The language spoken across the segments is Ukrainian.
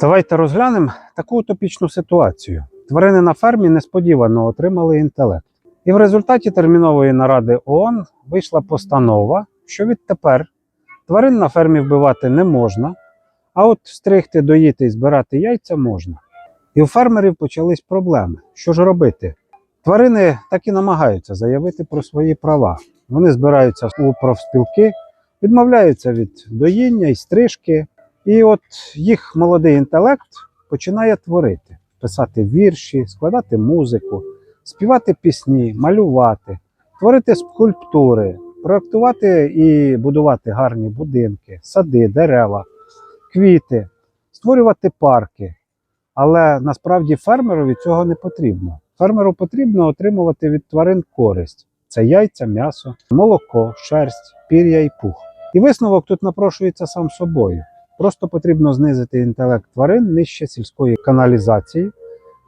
Давайте розглянемо таку утопічну ситуацію. Тварини на фермі несподівано отримали інтелект. І в результаті термінової наради ООН вийшла постанова, що відтепер тварин на фермі вбивати не можна, а от стригти, доїти і збирати яйця можна. І у фермерів почались проблеми. Що ж робити? Тварини так і намагаються заявити про свої права. Вони збираються у профспілки, відмовляються від доїння і стрижки. І от їх молодий інтелект починає творити, писати вірші, складати музику, співати пісні, малювати, творити скульптури, проектувати і будувати гарні будинки, сади, дерева, квіти, створювати парки. Але насправді фермерові цього не потрібно. Фермеру потрібно отримувати від тварин користь: це яйця, м'ясо, молоко, шерсть, пір'я і пух. І висновок тут напрошується сам собою. Просто потрібно знизити інтелект тварин нижче сільської каналізації,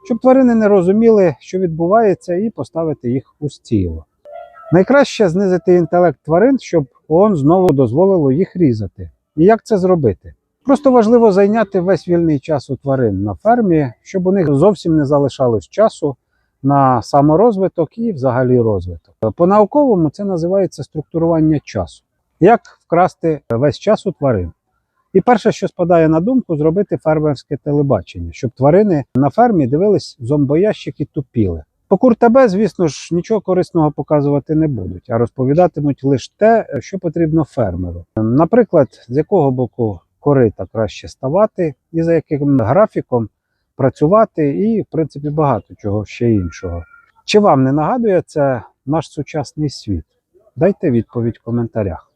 щоб тварини не розуміли, що відбувається, і поставити їх у стіло. Найкраще знизити інтелект тварин, щоб ООН знову дозволило їх різати. І як це зробити? Просто важливо зайняти весь вільний час у тварин на фермі, щоб у них зовсім не залишалось часу на саморозвиток і взагалі розвиток. По-науковому це називається структурування часу. Як вкрасти весь час у тварин? І перше, що спадає на думку, зробити фермерське телебачення, щоб тварини на фермі дивились зомбоящик і тупіли. По куртабе, звісно ж, нічого корисного показувати не будуть, а розповідатимуть лише те, що потрібно фермеру. Наприклад, з якого боку корита краще ставати, і за яким графіком працювати, і, в принципі, багато чого ще іншого. Чи вам не нагадує це наш сучасний світ? Дайте відповідь в коментарях.